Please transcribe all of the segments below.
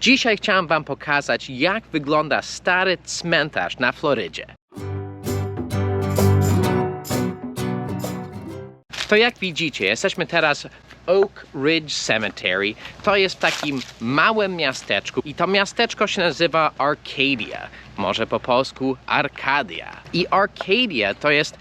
Dzisiaj chciałem Wam pokazać, jak wygląda stary cmentarz na Florydzie. To jak widzicie, jesteśmy teraz w Oak Ridge Cemetery. To jest w takim małym miasteczku i to miasteczko się nazywa Arcadia. Może po polsku Arkadia. I Arcadia to jest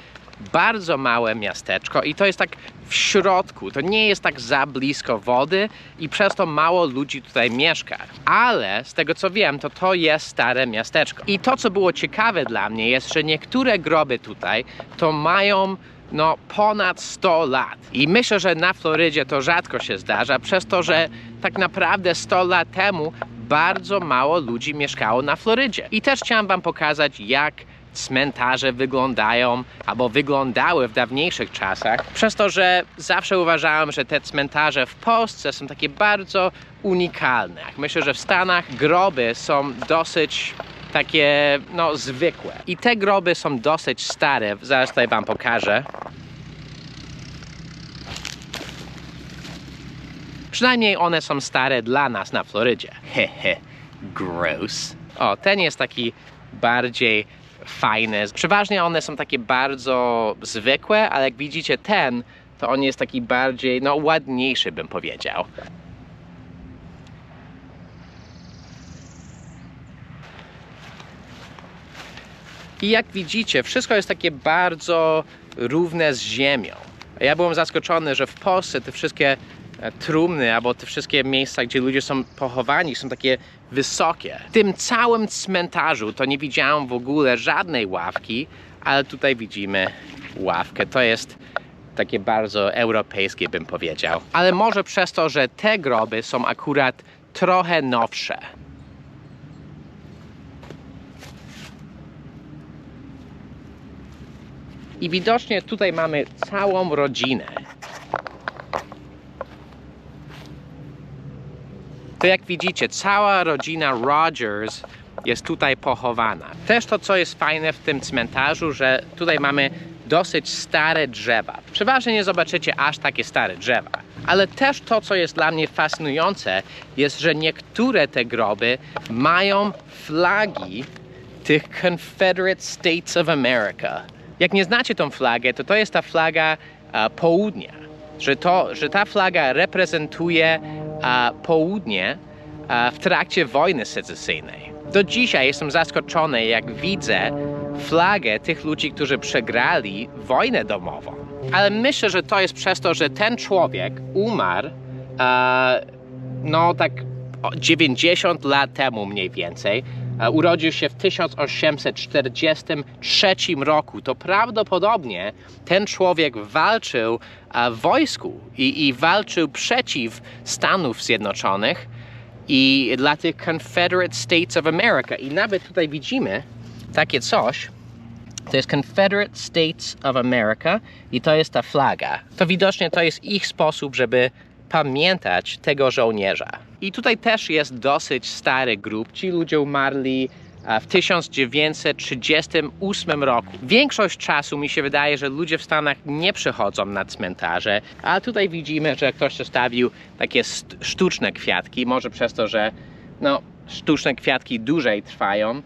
bardzo małe miasteczko i to jest tak w środku. To nie jest tak za blisko wody i przez to mało ludzi tutaj mieszka. Ale z tego co wiem, to to jest stare miasteczko. I to co było ciekawe dla mnie jest, że niektóre groby tutaj to mają no ponad 100 lat. I myślę, że na Florydzie to rzadko się zdarza, przez to, że tak naprawdę 100 lat temu bardzo mało ludzi mieszkało na Florydzie. I też chciałem Wam pokazać, jak cmentarze wyglądają albo wyglądały w dawniejszych czasach, przez to, że zawsze uważałem, że te cmentarze w Polsce są takie bardzo unikalne. Myślę, że w Stanach groby są dosyć takie no zwykłe. I te groby są dosyć stare, zaraz tutaj wam pokażę. Przynajmniej one są stare dla nas na Florydzie. Hehe, gross. O, ten jest taki bardziej fajny. Przeważnie one są takie bardzo zwykłe, ale jak widzicie ten, to on jest taki bardziej, no ładniejszy bym powiedział. I jak widzicie, wszystko jest takie bardzo równe z ziemią. Ja byłem zaskoczony, że w Polsce te wszystkie e, trumny albo te wszystkie miejsca, gdzie ludzie są pochowani, są takie wysokie. W tym całym cmentarzu to nie widziałem w ogóle żadnej ławki, ale tutaj widzimy ławkę. To jest takie bardzo europejskie, bym powiedział. Ale może przez to, że te groby są akurat trochę nowsze. I widocznie tutaj mamy całą rodzinę. To jak widzicie, cała rodzina Rogers jest tutaj pochowana. Też to, co jest fajne w tym cmentarzu, że tutaj mamy dosyć stare drzewa. Przeważnie nie zobaczycie aż takie stare drzewa. Ale też to, co jest dla mnie fascynujące, jest, że niektóre te groby mają flagi tych Confederate States of America. Jak nie znacie tą flagę, to to jest ta flaga a, południa. Że, to, że ta flaga reprezentuje południe w trakcie wojny secesyjnej. Do dzisiaj jestem zaskoczony, jak widzę flagę tych ludzi, którzy przegrali wojnę domową. Ale myślę, że to jest przez to, że ten człowiek umarł no tak o 90 lat temu mniej więcej. E, Urodził się w 1843 roku. To prawdopodobnie ten człowiek walczył e, w wojsku i, i walczył przeciw Stanów Zjednoczonych i dla tych Confederate States of America. I nawet tutaj widzimy takie coś. To jest Confederate States of America i to jest ta flaga. To widocznie to jest ich sposób, żeby pamiętać tego żołnierza. I tutaj też jest dosyć stary grób. Ci ludzie umarli e, w 1938 roku. Większość czasu mi się wydaje, że ludzie w Stanach nie przychodzą na cmentarze, a tutaj widzimy, że ktoś zostawił takie sztuczne kwiatki, może przez to, że no, sztuczne kwiatki dłużej trwają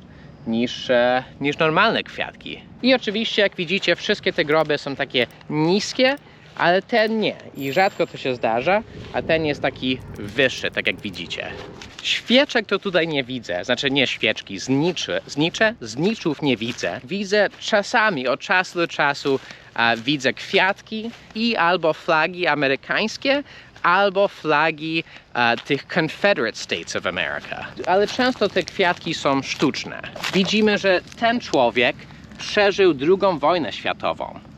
niż, e, niż normalne kwiatki. I oczywiście, jak widzicie, wszystkie te groby są takie niskie, ale ten nie. I rzadko to się zdarza, a ten jest taki wyższy, tak jak widzicie. Świeczek to tutaj nie widzę, znaczy nie świeczki, znicze, znicze, zniczów nie widzę. Widzę czasami, od czasu do czasu a, widzę kwiatki i albo flagi amerykańskie, albo flagi a, tych Confederate States of America. Ale często te kwiatki są sztuczne. Widzimy, że ten człowiek przeżył II wojnę światową.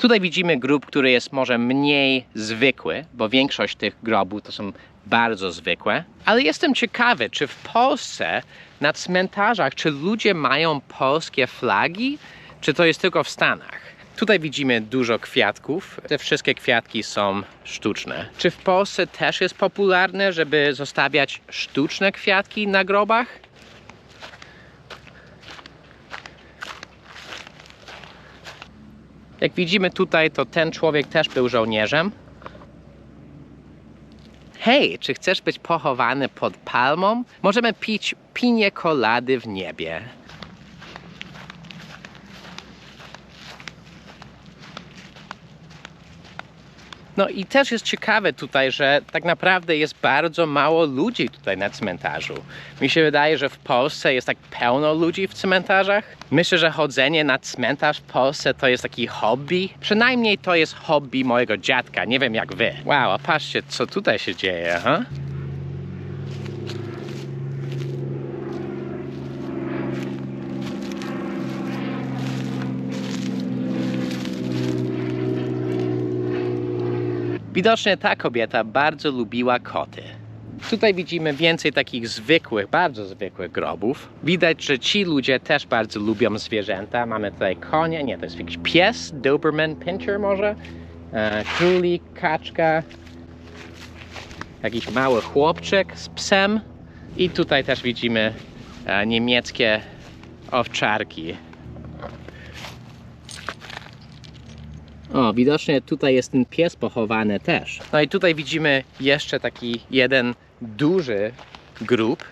Tutaj widzimy grób, który jest może mniej zwykły, bo większość tych grobów to są bardzo zwykłe. Ale jestem ciekawy, czy w Polsce na cmentarzach, czy ludzie mają polskie flagi, czy to jest tylko w Stanach? Tutaj widzimy dużo kwiatków. Te wszystkie kwiatki są sztuczne. Czy w Polsce też jest popularne, żeby zostawiać sztuczne kwiatki na grobach? Jak widzimy tutaj, to ten człowiek też był żołnierzem. Hej, czy chcesz być pochowany pod palmą? Możemy pić pinie kolady w niebie. No i też jest ciekawe tutaj, że tak naprawdę jest bardzo mało ludzi tutaj na cmentarzu. Mi się wydaje, że w Polsce jest tak pełno ludzi w cmentarzach. Myślę, że chodzenie na cmentarz w Polsce to jest taki hobby. Przynajmniej to jest hobby mojego dziadka. Nie wiem jak wy. Wow, a patrzcie, co tutaj się dzieje, ha? Widocznie ta kobieta bardzo lubiła koty. Tutaj widzimy więcej takich zwykłych, bardzo zwykłych grobów. Widać, że ci ludzie też bardzo lubią zwierzęta. Mamy tutaj konie, nie, to jest jakiś pies, Doberman Pinscher może, e, królik, kaczka, jakiś mały chłopczyk z psem. I tutaj też widzimy e, niemieckie owczarki. O, widocznie tutaj jest ten pies pochowany też. No i tutaj widzimy jeszcze taki jeden duży grób.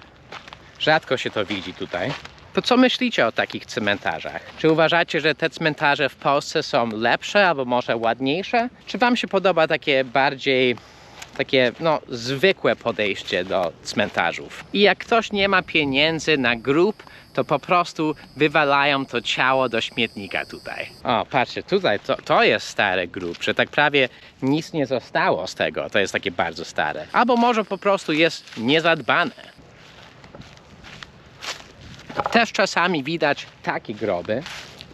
Rzadko się to widzi tutaj. To co myślicie o takich cmentarzach? Czy uważacie, że te cmentarze w Polsce są lepsze albo może ładniejsze? Czy wam się podoba takie bardziej takie no, zwykłe podejście do cmentarzów. I jak ktoś nie ma pieniędzy na grób, to po prostu wywalają to ciało do śmietnika tutaj. O, patrzcie, tutaj to, to jest stary grób, że tak prawie nic nie zostało z tego. To jest takie bardzo stare. Albo może po prostu jest niezadbane. Też czasami widać takie groby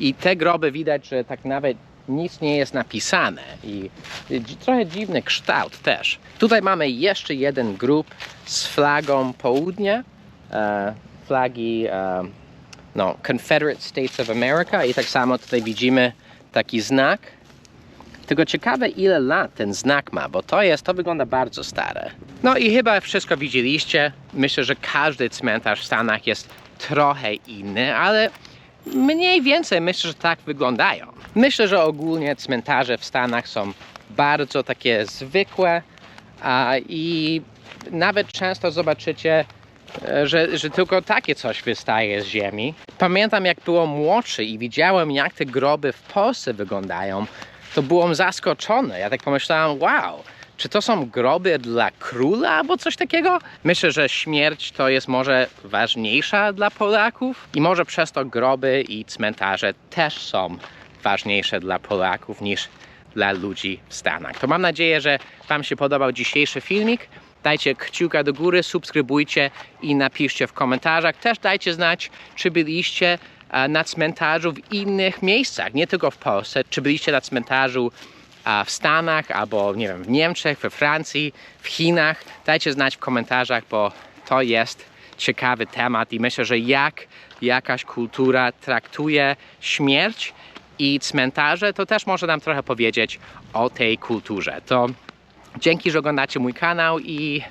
i te groby widać, że tak nawet nic nie jest napisane i trochę dziwny kształt też. Tutaj mamy jeszcze jeden grób z flagą południa, e, flagi e, no, Confederate States of America i tak samo tutaj widzimy taki znak. Tylko ciekawe ile lat ten znak ma, bo to jest, to wygląda bardzo stare. No i chyba wszystko widzieliście. Myślę, że każdy cmentarz w Stanach jest trochę inny, ale mniej więcej myślę, że tak wyglądają. Myślę, że ogólnie cmentarze w Stanach są bardzo takie zwykłe a, i nawet często zobaczycie, e, że, że tylko takie coś wystaje z ziemi. Pamiętam, jak byłem młodszy i widziałem, jak te groby w Polsce wyglądają, to byłem zaskoczony. Ja tak pomyślałem, wow, czy to są groby dla króla albo coś takiego? Myślę, że śmierć to jest może ważniejsza dla Polaków i może przez to groby i cmentarze też są ważniejsze dla Polaków niż dla ludzi w Stanach. To mam nadzieję, że Wam się podobał dzisiejszy filmik. Dajcie kciuka do góry, subskrybujcie i napiszcie w komentarzach. Też dajcie znać, czy byliście e, na cmentarzu w innych miejscach, nie tylko w Polsce. Czy byliście na cmentarzu w Stanach, albo nie wiem, w Niemczech, we Francji, w Chinach. Dajcie znać w komentarzach, bo to jest ciekawy temat i myślę, że jak jakaś kultura traktuje śmierć i cmentarze, to też może nam trochę powiedzieć o tej kulturze. To dzięki, że oglądacie mój kanał i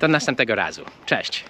do następnego razu. Cześć!